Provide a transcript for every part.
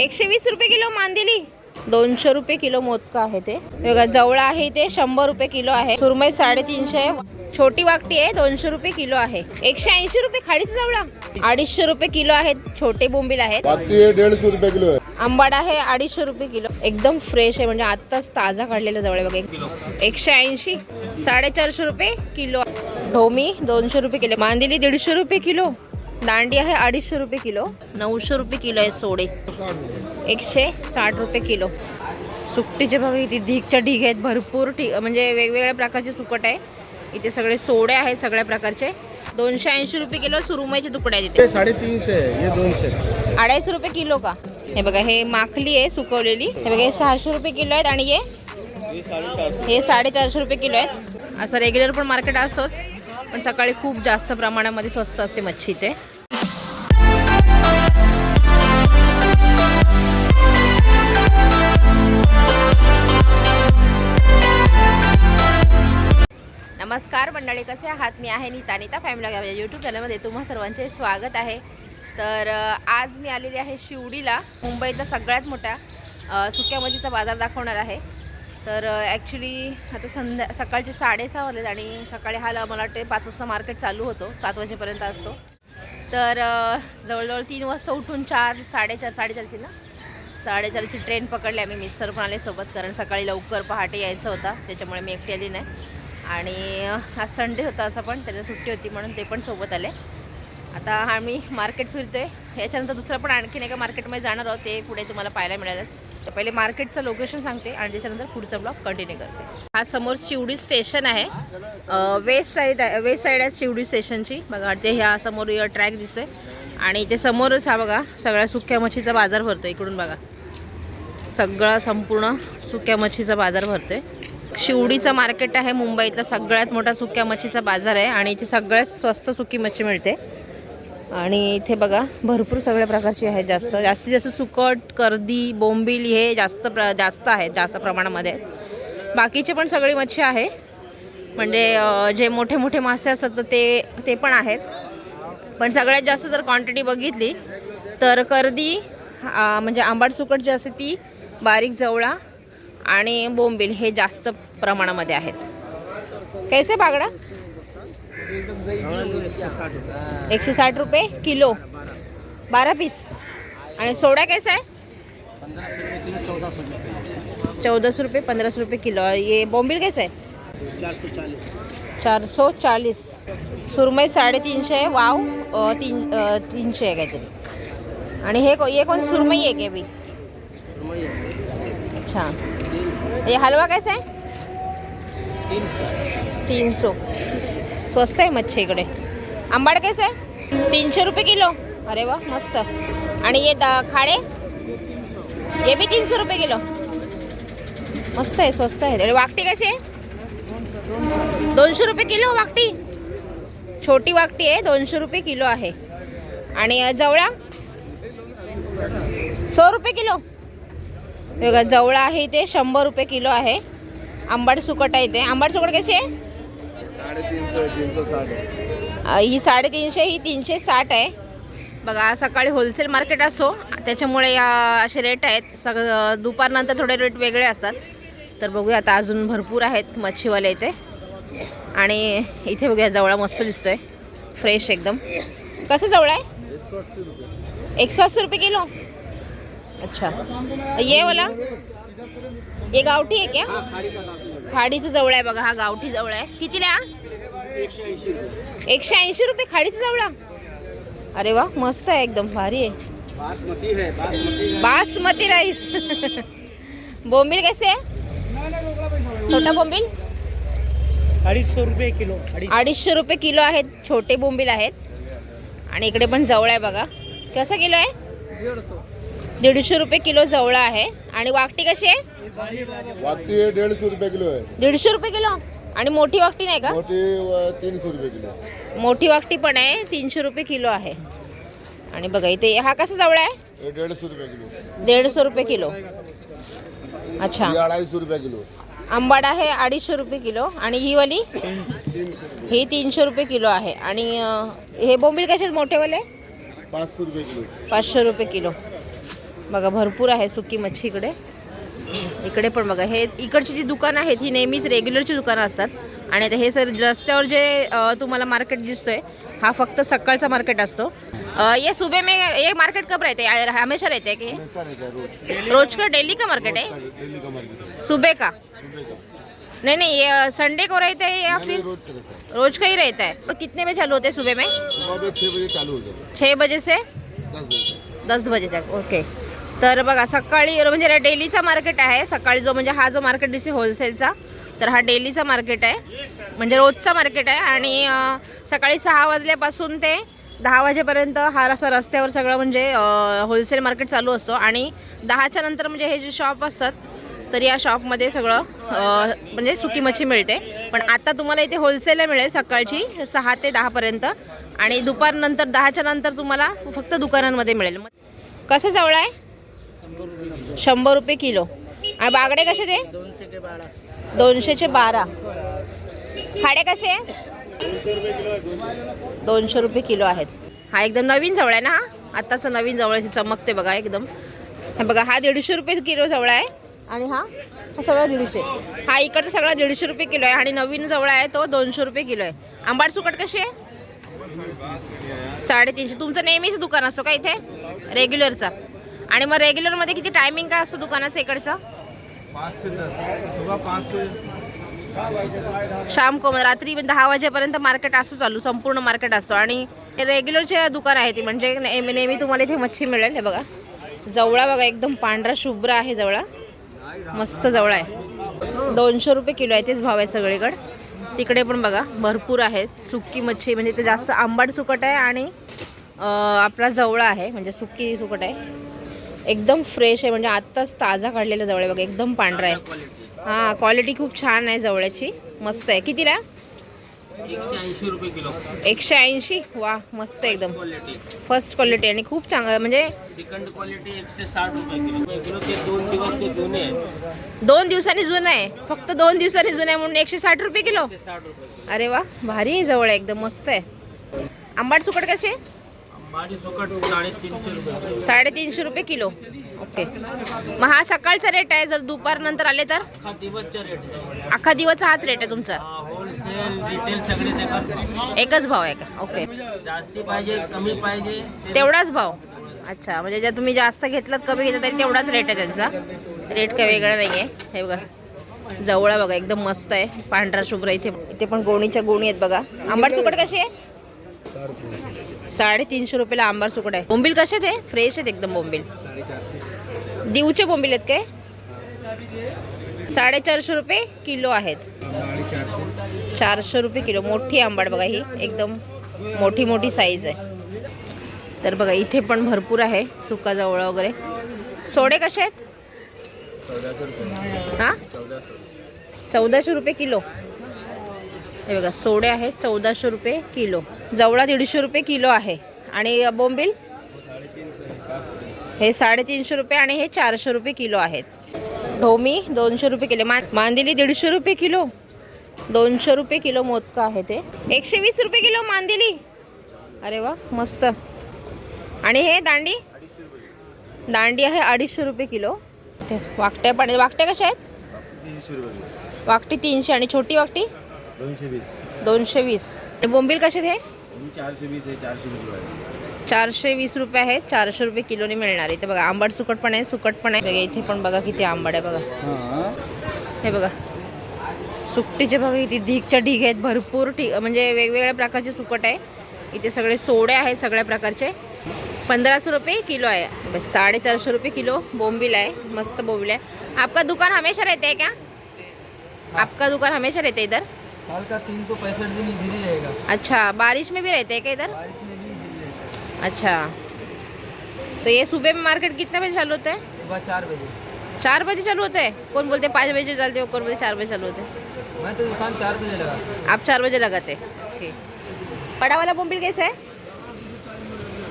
एकशे वीस रुपये किलो मांदिली. दोनशे रुपये किलो मोदका आहे ते. बघा जवळा आहे ते शंभर रुपये किलो आहे. सुरमई साडेतीनशे. आहे. छोटी वाकटी आहे दोनशे रुपये किलो आहे. एकशे ऐंशी रुपये खाडीचा जवळा. अडीचशे रुपये किलो आहेत छोटे बोंबील आहेत. सौ रुपए किलो आंबाड आहे अडीचशे रुपये किलो. एकदम फ्रेश आहे म्हणजे आत्ताच ताजा काढलेला जवळ आहे बघा एकशे ऐंशी साडेचारशे रुपये किलो. ढोमी दोनशे रुपये किलो. मांदिली दीडशे रुपये किलो. दांडी आहे अडीचशे रुपये किलो. नऊशे रुपये किलो आहे सोडे. एकशे साठ रुपये किलो. सुकटीचे बघा इथे ढीकच्या ढीग आहेत. भरपूर ठी म्हणजे वेगवेगळ्या प्रकारचे सुकट आहे. इथे सगळे सोडे आहेत सगळ्या प्रकारचे. दोनशे ऐंशी रुपये किलो सुरुमईचे तुकडे आहेत इथे. ये साढ़े तीन से है ये दोन से अडायशे रुपये किलो का? हे बघा हे माखली आहे सुकवलेली. हे बघा हे सहाशे रुपये किलो आहेत आणि हे? हे साडेचारशे रुपये किलो आहेत. असं रेग्युलर पण मार्केट असतोच. पण सकाळी खूप जास्त प्रमाणामध्ये स्वस्त असते मच्छी ते. नमस्कार मंडळी कसे आहात? मी आहे नीता. नीता फॅमिली माझ्या यूट्यूब चॅनलमध्ये तुम्हा सर्वांचे स्वागत आहे. तर आज मी आलेली आहे शिवडीला मुंबईचा सगळ्यात मोठा सुक्या मच्छीचा बाजार दाखवणार आहे. तर ॲक्च्युली आता संध्या सकाळचे साडेसहा वाजलेत आणि सकाळी हा मला वाटते पाच वाजता मार्केट चालू होतो. सात वाजेपर्यंत असतो. तर जवळजवळ तीन वाजता उठून चार साडेचार साडेचारची ना? साडेचारची ट्रेन पकडली आम्ही मिस्टर पण आले सोबत कारण सकाळी लवकर पहाटे यायचं होता त्याच्यामुळे मी एकटी आली नाही. आणि आज संडे होता असं पण त्याला सुट्टी होती म्हणून ते पण सोबत आले. आता आम्ही मार्केट फिरतोय. याच्यानंतर दुसरं पण आणखीन एका मार्केटमध्ये जाणार आहोत ते पुढे तुम्हाला पाहायला मिळालंच. तर पहिले मार्केटचं लोकेशन सांगते आणि त्याच्यानंतर पुढचा ब्लॉग कंटिन्यू करते. हा समोर शिवडी स्टेशन आहे. वेस्ट साईड आहे वेस्ट साईड आहे शिवडी स्टेशनची. बघा ते ह्या समोर ट्रॅक दिसतोय. आणि इथे समोरच हा बघा सगळ्या सुक्या मच्छीचा बाजार भरतो इकडून बघा. सगळा संपूर्ण सुक्या मच्छीचा बाजार भरतोय. शिवडीचं मार्केट आहे मुंबईतला सगळ्यात मोठा सुक्या मच्छीचा बाजार आहे. आणि इथे सगळ्यात स्वस्त सुकी मच्छी मिळते. आणि इथे बघा भरपूर सगळ्या प्रकारची आहेत जास्त. जास्तीत जास्त सुकट कर्दी बोंबील हे जास्त प्र जास्त आहेत जास्त प्रमाणामध्ये आहेत. बाकीचे पण सगळी मच्छी आहे. म्हणजे जे मोठे मोठे मासे असतात तर ते ते पण आहेत. पण सगळ्यात जास्त जर क्वांटिटी बघितली तर कर्दी म्हणजे आंबाट सुकट जी असते ती बारीक जवळा आणि बोंबील हे जास्त प्रमाणामध्ये आहेत. कैसे बागडा? एकशे साठ रुपये किलो. बारा पीस. आणि सोडा कैसा आहे चौदाशे रुपये पंधराशे रुपये किलो. ये बॉम्बिल कैसा आहे चार सौ चाळीस. सुरमई साडेतीनशे आहे वाव. तीन तीनशे आहे काहीतरी. आणि हे को ये कोण? सुरमई आहे के अच्छा. ये हलवा कैसा आहे तीन सौ स्वस्त आहे मच्छी इकडे. आंबाड कसं आहे? तीनशे रुपये किलो. अरे वा मस्त. आणि ये दा खाडे? ये बी तीनशे रुपये किलो. मस्त आहे स्वस्त आहे. अरे वाकटी कशी आहे? दोनशे रुपये किलो वाकटी? छोटी वाकटी आहे दोनशे रुपये किलो आहे. आणि जवळा? सौ रुपये किलो. बघा जवळा आहे इथे शंभर रुपये किलो आहे. आंबाड सुकट आहे इथे. आंबाड सुकट कशी आहे? साठ ही साडेतीनशे ही तीनशे साठ आहे. बघा सकाळी होलसेल मार्केट असतो त्याच्यामुळे या असे रेट आहेत. सग दुपारनंतर थोडे रेट वेगळे असतात. तर बघूया आता अजून भरपूर आहेत मच्छीवाले इथे. आणि इथे बघूया जवळा मस्त दिसतोय. फ्रेश एकदम. कसं जवळ आहे? एक सौ अस्सी रुपये किलो. अच्छा. ये वाला? ये गावठी आहे क्या? खाडीचं जवळ आहे बघा हा गावठी जवळ आहे. कितीला? हा? एकशे ऐंशी रुपये खाडीचं जवळा. अरे वा मस्त आहे एकदम भारी आहे. बासमती है बासमती बासमती राईस. बोंबील कैसे आहे? छोटा बोंबील? अडीच सौ रुपये किलो अडीच अडीचशे रुपये किलो आहेत छोटे बोंबील आहेत. आणि इकडे पण जवळ आहे बघा. कसं किलो आहे? दीडशे रुपये किलो जवळ आहे. आणि वाकटी कशी आहे? सौ रुपए किलो है दीडशे रुपये किलो? आणि मोठी वाकटी नाही का? मोटी वो तीन सौ रुपए किलो. मोठी वाकटी पण आहे तीनशे रुपये किलो आहे. आणि बघा इथे हा कसा जवळ आहे? ये डेढ़ सौ रुपए किलो. दीडशे रुपये किलो. अच्छा. ये अढ़ाई सौ रुपए किलो. आंबाड आहे अडीचशे रुपये किलो. आणि ही वाली? रुपये ही तीनशे रुपये किलो आहे. आणि हे बोंबील कसे मोठेवाले पाँच सौ रुपए किलो. पाचशे रुपये किलो. बघा भरपूर आहे सुकी मच्छी इकडे पण बघा हे इकडची जी दुकानं आहेत ही नेहमीच रेग्युलरची दुकानं असतात. आणि आता हे सर रस्त्यावर जे तुम्हाला मार्केट दिसतोय हा फक्त सकाळचा मार्केट असतो. ये सुबह में ये मार्केट कब रहते हैं? हमेशा रहते हैं कि? रोज। रोज का डेली का मार्केट है? सुबह का? नहीं नहीं ये संडे को रहता है या फिर रोज का है। रहता है? और कितने बजे चालू होते हैं सुबह में? छः बजे चालू हो जाता छः बजे से दस बजे। तक ओके तर बघा सकाळी म्हणजे डेलीचा मार्केट आहे सकाळी जो म्हणजे हा जो मार्केट दिसते होलसेलचा तर हा डेलीचा मार्केट आहे. म्हणजे रोजचा मार्केट आहे आणि सकाळी सहा वाजल्यापासून ते दहा वाजेपर्यंत हा असं रस्त्यावर सगळं म्हणजे होलसेल मार्केट चालू असतो आणि दहाच्या नंतर म्हणजे हे जे शॉप असतात तर या शॉपमध्ये सगळं म्हणजे सुकी मच्छी मिळते. पण आता तुम्हाला इथे होलसेलला मिळेल सकाळची सहा ते दहापर्यंत आणि दुपारनंतर दहाच्या नंतर तुम्हाला फक्त दुकानांमध्ये मिळेल. मग कसं जवळ आहे? शंभर रुपये किलो. आणि बागडे कसे ते? दोनशेचे बारा. खाडे कसे? दोनशे रुपये किलो आहेत. हा एकदम नवीन जवळ आहे ना? हा आत्ताचा नवीन जवळ आहे चमकते बघा एकदम. हे बघा हा दीडशे रुपये किलो जवळ आहे. आणि हा हा सगळा दीडशे. हा इकडचा सगळा दीडशे रुपये किलो आहे. आणि नवीन जवळ आहे तो दोनशे रुपये किलो आहे. आंबाड सुकट कशी आहे साडेतीनशे. तुमचं नेहमीच दुकान असतो का इथे? रेग्युलरचा आणि मग रेग्युलरमध्ये किती टायमिंग काय असतो दुकानाचं इकडचं? पाँच से दस. सुबह पाँच से शाम को रात्री दहा वाजेपर्यंत मार्केट असतो चालू संपूर्ण मार्केट असतो. आणि रेग्युलरचे दुकान आहे ती म्हणजे नेहमी नेहमी तुम्हाला इथे मच्छी मिळेल. हे बघा. जवळा बघा एकदम पांढरा शुभ्र आहे जवळा. मस्त जवळ आहे. दोनशे रुपये किलो आहे तेच भाव आहे सगळीकडे. तिकडे पण बघा भरपूर आहेत. सुक्की मच्छी म्हणजे ते जास्त आंबाट सुकट आहे आणि आपला जवळा आहे. म्हणजे सुक्की सुकट आहे. एकदम फ्रेश आहे. म्हणजे आत्ताच ताजा काढलेला जवळ आहे बघा एकदम पांढरा आहे. हां क्वालिटी खूप छान आहे जवळची. मस्त आहे. कितीला? एकशे ऐंशी वा मस्त एकदम. फर्स्ट क्वालिटी आणि खूप चांगलं म्हणजे सेकंड क्वालिटी एकशे साठ रुपये जुने दोन दिवसांनी जुनं आहे. फक्त दोन दिवसांनी जुनं आहे म्हणून एकशे साठ रुपये किलो. अरे वा भारी जवळ आहे एकदम मस्त आहे. आंबाट सुकट कसे? साडेतीनशे रुपये किलो. साडेतीनशे रुपये किलो. ओके. मग हा सकाळचा रेट आहे जर दुपारनंतर आले तर? अख्खा दिवसचा हाच रेट आहे तुमचा? एकच भाव आहे. का? ओके. जास्ती पाहिजे कमी पाहिजे तेवढाच भाव? अच्छा म्हणजे जर तुम्ही जास्त घेतलात कमी घेतलं तरी तेवढाच रेट आहे त्यांचा. रेट काही वेगळा नाही आहे हे बघा. जवळ बघा एकदम मस्त आहे. पांढरा शुभ्र इथे इथे पण गोणीच्या गोणी आहेत बघा. आंबाड सुकट कशी आहे? साडेतीनशे रुपयाला आंबार सुकट आहे. बोंबील कसे ते फ्रेश आहेत एकदम बोंबील. दिवचे बोंबील आहेत काय? साडेचारशे रुपये किलो आहेत. चारशे रुपये किलो. मोठी आंबाड बघा ही. एकदम मोठी मोठी साईज आहे. तर बघा इथे पण भरपूर आहे. सुका जवळ वगैरे. सोडे कसे आहेत? हां? चौदाशे रुपये किलो. हे बघा सोडे आहेत चौदाशे रुपये किलो. जवळा दीडशे रुपये किलो आहे. आणि बोंबील हे साडेतीनशे रुपये आणि हे चारशे रुपये किलो आहेत. ढोमी दोनशे रुपये किलो. मा मांदिली दीडशे रुपये किलो. दोनशे रुपये किलो मोदका आहे ते. एकशे वीस रुपये किलो मांदिली. अरे वा मस्त. आणि हे दांडी? दांडी आहे अडीचशे रुपये किलो. ते वाकट्या पाणी वाकट्या कशा आहेत? वाकटी तीनशे आणि छोटी वाकटी? दोनशे वीस. दोनशे वीस. बोंबील कसे ते चारशे वीस आहे चारशे किलो आहे. चारशे वीस रुपये चारशे रुपये किलोने मिळणार आहे. इथे बघा आंबट सुकट पण आहे सुकट पण आहे. बघा इथे पण बघा किती आंबट आहे बघा. हे. बघा. सुकटीचे बघा इथे ढीगच्या ढीग आहेत भरपूर ठी म्हणजे वेगवेगळ्या प्रकारचे सुकट आहे. इथे सगळे सोडे आहेत सगळ्या प्रकारचे. पंधराशे रुपये किलो आहे. बस साढ़े चारशे रुपये किलो बोंबिल है मस्त बोंबिल है आपका दुकान हमेशा रहता है क्या? आपका दुकान हमेशा रहता है इधर? साल का तीन सौ पैंसठ दिन इधर ही रहेगा। अच्छा बारिश में भी रहते हैं क्या इधर? बारिश में भी इधर ही रहता है। अच्छा। तो ये सुबह में मार्केट कितने बजे चालू होता है? सुबह चार बजे। चार बजे चालू होता है? कौन बोलते हैं पाँच बजे चलते हो कौन बोलते चार बजे चालू होते हैं? मैं तो दुकान चार बजे लगा। आप चार बजे लगाते ठीक। बड़ा वाला बोंबिल कैसा है?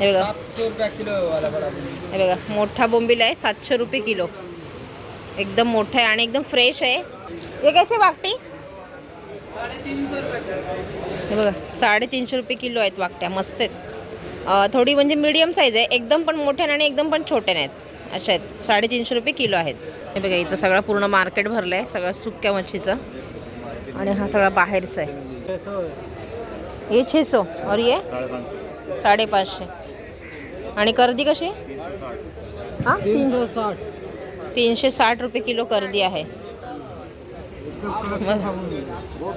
हे बघा सात सौ किलो वाला बड़ा हे बघा मोठा बोंबील आहे सातशे रुपये किलो। एकदम मोठा आहे आणि एकदम फ्रेश आहे हे कैसे वाकटी हे बघा साडेतीनशे रुपये किलो आहेत वाकट्या मस्त आहेत. थोडी म्हणजे मीडियम साईज आहे एकदम पण मोठ्या नाही आणि एकदम पण छोट्या नाहीत. अच्छा आहेत साडेतीनशे रुपये किलो आहेत. हे बघा इथं सगळं पूर्ण मार्केट भरलं आहे सगळं सुक्या मच्छीचं. आणि हा सगळा बाहेरचा आहे. ये छे सौ और ये? साडेपाचशे. आणि कर्दी कशी? हां? तीनशे साठ रुपये किलो कर्दी आहे.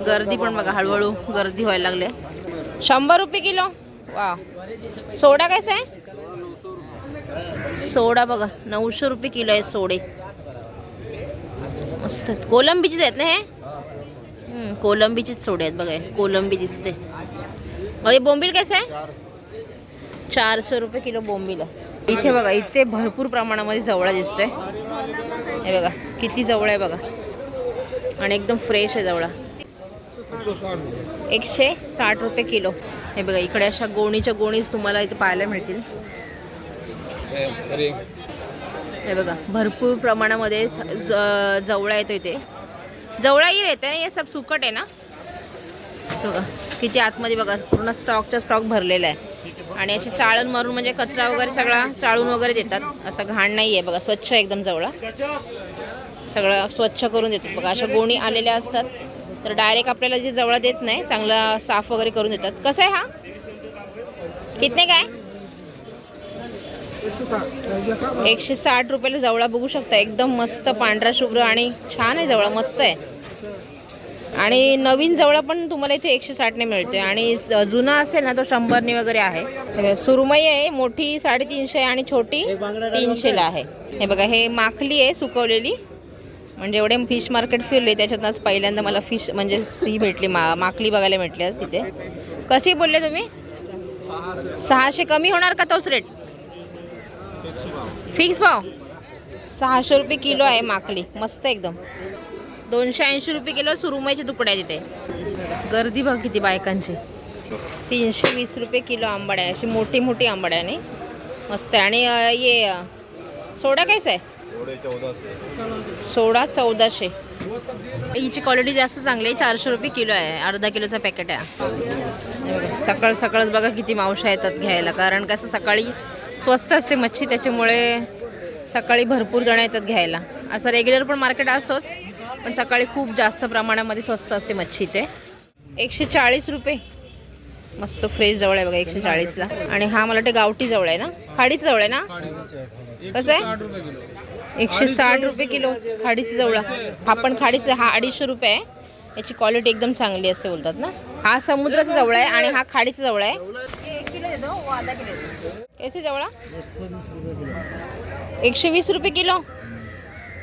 गर्दी पण बघा हळूहळू गर्दी व्हायला लागले शंभर रुपये किलो? वा. सोडा कसा? आहे सोडा बघा नऊशे रुपये किलो आहे सोडे. मस्त आहेत. कोलंबीचीच आहेत ना हे? कोलंबीचीच सोडे आहेत बघा कोलंबी दिसते. अरे बोंबील कसं? आहे चारशे रुपये किलो बोंबील आहे. इथे बघा इथे भरपूर प्रमाणामध्ये जवळा दिसतोय. हे बघा किती जवळ आहे बघा. आणि एकदम फ्रेश आहे जवळा. एकशे साठ रुपये किलो. हे बघा इकडे अशा गोणीच्या गोणीच तुम्हाला इथे पाहायला मिळतील. हे बघा भरपूर प्रमाणामध्ये जवळा येतो इथे जवळाही येते हे सब सुकट आहे ना? बघा किती आतमध्ये बघा पूर्ण स्टॉकचा स्टॉक भरलेला आहे. आणि असे चाळण मारून म्हणजे कचरा वगैरे सगळा चाळून वगैरे देतात. असं घाण नाही आहे बघा स्वच्छ एकदम जवळा. सगळं स्वच्छ करून देतात. बघा अशा गोणी आलेल्या असतात. तर डायरेक्ट आपल्याला जे जवळ देत नाही चांगला साफ वगैरे करून देतात. कसं आहे हा? कितने काय एकशे साठ रुपयाला जवळा बघू शकता. एकदम मस्त पांढरा शुभ्र आणि छान आहे जवळा मस्त आहे. आणि नवीन जवळा पण तुम्हाला इथे एकशे साठने मिळते. आणि जुना असेल ना तो शंभरने वगैरे आहे. सुरमई आहे मोठी साडेतीनशे आणि छोटी तीनशेला आहे. हे बघा हे माखली आहे सुकवलेली. म्हणजे एवढे फिश मार्केट फिरले त्याच्यातनंच आज पहिल्यांदा मला फिश म्हणजे सी भेटली मा माकली बघायला भेटली आज तिथे. कशी बोलले तुम्ही? सहाशे कमी होणार का तोच रेट फिक्स भाव. सहाशे रुपये किलो आहे माकली मस्त एकदम. दोनशे ऐंशी रुपये किलो सुरुमईचे तुकडे आहे तिथे. गर्दी बघ किती बायकांची? तीनशे वीस रुपये किलो आंबाड आहे अशी मोठी मोठी आंबाड आहे नाही? मस्त आहे. आणि ये सोडा काहीच आहे? सोडा चौदाशे. हिची क्वालिटी जास्त चांगली आहे चारशे रुपये किलो आहे अर्धा किलोचा पॅकेट आहे. सकाळ सकाळच बघा किती मावशा येतात घ्यायला कारण कसं सकाळी स्वस्त असते मच्छी त्याच्यामुळे सकाळी भरपूर जण येतात घ्यायला. असं रेग्युलर पण मार्केट असतोच पण सकाळी खूप जास्त प्रमाणामध्ये स्वस्त असते मच्छी ते. एकशे चाळीस रुपये. मस्त फ्रेश जवळ आहे बघा एकशे चाळीसला. आणि हा मला वाटतं गावठी जवळ आहे ना? खाडीच जवळ आहे ना? कसं आहे? एकशे साठ रुपये किलो खाडीचं जवळा. हा पण खाडीचा हा अडीचशे रुपये आहे. याची क्वालिटी एकदम चांगली असते बोलतात ना. हा समुद्राचा जवळ आहे आणि हा खाडीचा जवळ आहे. कैसे जवळा? एकशे वीस रुपये किलो.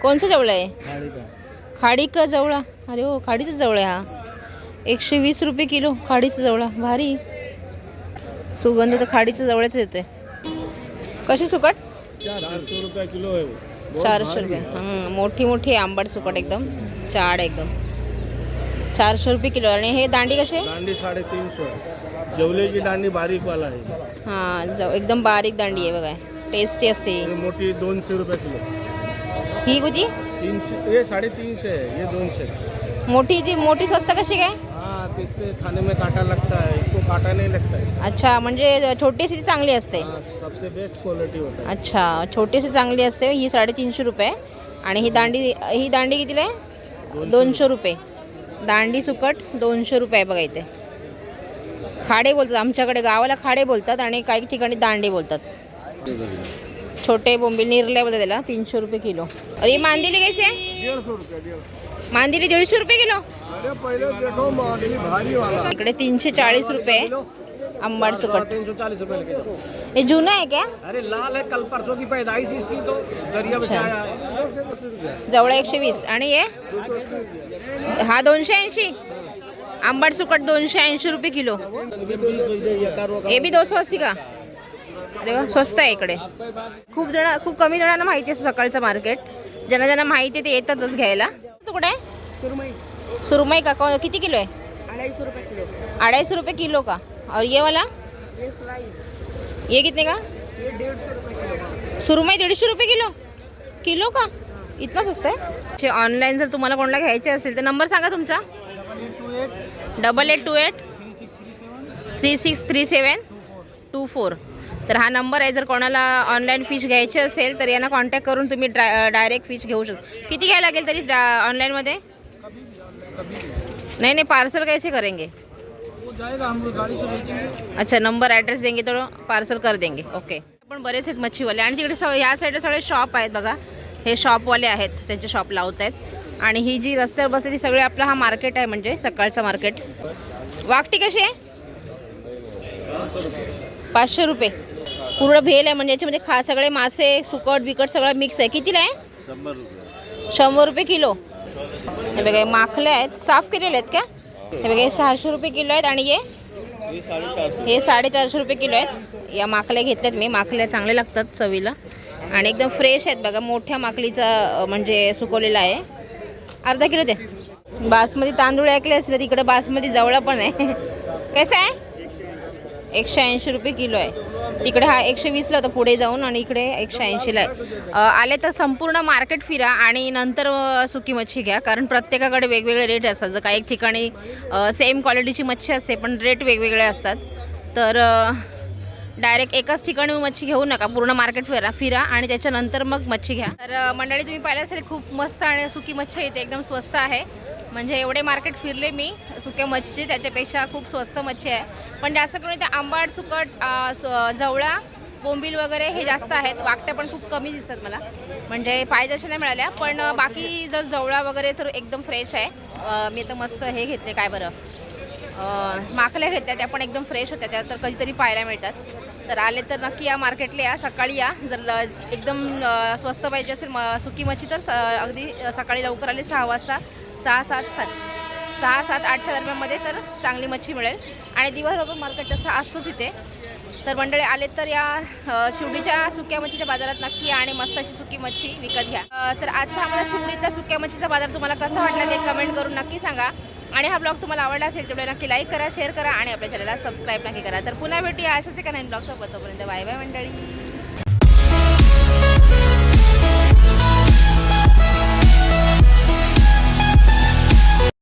कोणचा जवळ आहे? खाडी का जवळा. अरे हो खाडीचा जवळ आहे हा. एकशे वीस रुपये किलो खाडीचा जवळा. भारी. सुगंध तर खाडीच्या जवळच येते कशी सुकट? चारशे रुपये किलो आहे. चारशे रुपये. हं, मोठी मोठी आंबट सुकट एकदम. चाड एकदम. चारशे रुपये किलो. आणि हे दांडी कसे दांडी साडेतीनशे. जेवले की दांडी बारीक वाला आहे. हां ज एकदम बारीक दांडी आहे बघा. टेस्टी असते मोठी दोनशे रुपये किलो. ही कुठची? तीनशे ये साडेतीनशे है ये दोनशे. मोठी जी मोठी स्वस्त कशी काय? हाँ तो इसमें खाने में कांटा लगता है इसको कांटा नहीं लगता है। अच्छा म्हणजे छोटीशी चांगली असते. हाँ, सबसे बेस्ट क्वालिटी होता है। अच्छा छोटीशी चांगली असते ही साडेतीनशे रुपये. आणि ही दांडी ही दांडी कितीला आहे? दोनशे रुपये. दांडी सुकट दोनशे रुपये आहे बघा इथे. खाडे बोलतात आमच्याकडे गावाला खाडे बोलतात आणि काही ठिकाणी दांडी बोलतात. छोटे बोंबील निरल्या बोलतात त्याला तीनशे रुपये किलो. अरे मांदिली कैसे आहे? डेढ़ सौ रुपया डेढ़ मांदिली दीडशे रुपये किलो. अरे पहले देखो मॉडल भारी वाला. इकडे तीनशे चाळीस रुपये आंबाड सुकट. तीन सौ चालीस रुपये लगे हे जुनं आहे क्या अरे लाल है कल परसों की पैदाइश इसकी तो दरिया में से अच्छा। आया है. जवळ एकशे वीस. आणि हे? हा दोनशे ऐंशी. आंबट सुकट दोनशे ऐंशी रुपये किलो. हे बी दोनशे अस्सी का? अरे वा स्वस्त आहे इकडे. खूप जण खूप कमी जणांना माहिती असतं सकाळचं मार्केट. ज्यांना ज्यांना माहिती आहे ते येतातच घ्यायला. तू कुठे आहे? सुरमई. का? को- किती किलो आहे? अढ़ाई रुपये किलो. का? और ये वाला? ये कितने का? सुरमई दीडशे रुपये किलो? किलो का? इतना स्वस्त आहे? ऑनलाईन जर तुम्हाला कोणाला घ्यायचे असेल तर नंबर सांगा तुमचा. Double eight two eight three six three seven two four तर हा नंबर आहे जर कोणाला ऑनलाईन फिश घ्यायची असेल तर यांना कॉन्टॅक्ट करून तुम्ही डायरेक्ट फिश घेऊ शकता. किती घ्यायला लागेल तरी ऑनलाईनमध्ये नाही नाही पार्सल कैसे करेंगे? अच्छा नंबर ॲड्रेस देंगे तो पार्सल कर देंगे. ओके पण बरेच आहेत मच्छीवाले. आणि तिकडे सगळे ह्या साईडला सगळे शॉप आहेत बघा. हे शॉपवाले आहेत त्यांचे शॉप लावत आहेत. आणि ही जी रस्त्यावर बसते ती सगळे आपला हा मार्केट आहे म्हणजे सकाळचं मार्केट वाकटी कशी आहे? पाचशे रुपये. पूर्ण भेल आहे म्हणजे याच्यामध्ये खा सगळे मासे सुकट बिकट सगळं मिक्स आहे. कितीला आहे? शंभर रुपये. किलो. हे बघा माखले आहेत. साफ केलेले आहेत का? हे बघा हे सहाशे रुपये किलो आहेत आणि हे? हे साडेचारशे रुपये किलो आहेत. या माकल्या घेतल्यात मी. माकल्या चांगल्या लागतात चवीला. आणि एकदम फ्रेश आहेत बघा. मोठ्या माकलीचा म्हणजे सुकवलेला आहे. अर्धा किलो दे. बासमती तांदूळ ऐकले असतील तर तिकडे बासमती जवळ पण आहे. कसं आहे? एकशे ऐंशी रुपये किलो आहे. तिकडे हा एकशे वीसला होता पुढे जाऊन आणि इकडे एकशे ऐंशीला आहे. आले तर संपूर्ण मार्केट फिरा आणि नंतर सुकी मच्छी घ्या कारण प्रत्येकाकडे वेगवेगळे रेट असतात. जर काही ठिकाणी सेम क्वालिटीची मच्छी असते पण रेट वेगवेगळे असतात. तर डायरेक्ट एकाच ठिकाणी मच्छी घेऊ नका पूर्ण मार्केट फिरा फिरा आणि त्याच्यानंतर मग मच्छी घ्या. तर मंडळी तुम्ही पाहिलं असेल खूप मस्त आणि सुकी मच्छी इथे एकदम स्वस्त आहे. म्हणजे एवढे मार्केट फिरले मी सुक्या मच्छीचे त्याच्यापेक्षा खूप स्वस्त मच्छी आहे. पण जास्त करून ते आंबाड सुकट स- जवळा बोंबील वगैरे हे जास्त आहेत. वाकट्या पण खूप कमी दिसतात मला. म्हणजे पाहिजे अशा नाही मिळाल्या पण बाकी जर जवळा वगैरे तर एकदम फ्रेश आहे. मी तर मस्त हे घेतले काय बरं? माकल्या घेतल्या त्या पण एकदम फ्रेश होत्या. त्या तर कधीतरी पाहायला मिळतात. तर आले तर नक्की या मार्केटला या सकाळी या. जर एकदम स्वस्त पाहिजे असेल म सुकी मच्छी तर स अगदी सकाळी लवकर आले सहा वाजता. सहा सात सात. सहा सात आठच्या दरम्यानमध्ये तर चांगली मच्छी मिळेल. आणि दिवसभर मार्केट तसं असतोच इथे. तर मंडळी आले तर या शिवडीच्या सुक्या मच्छीच्या बाजारात नक्की या आणि मस्त अशी सुकी मच्छी विकत घ्या. तर आजचा आम्हाला शिवडीचा सुक्या मच्छीचा बाजार तुम्हाला कसा वाटला ते कमेंट करून नक्की सांगा. आणि हा ब्लॉग तुम्हाला आवडला असेल तेवढे नक्की लाईक करा शेअर करा आणि आपल्या चॅनलला सबस्क्राईब नक्की करा. तर पुन्हा भेटूया अशाच एका नवीन ब्लॉगसोबत तोपर्यंत बाय बाय मंडळी.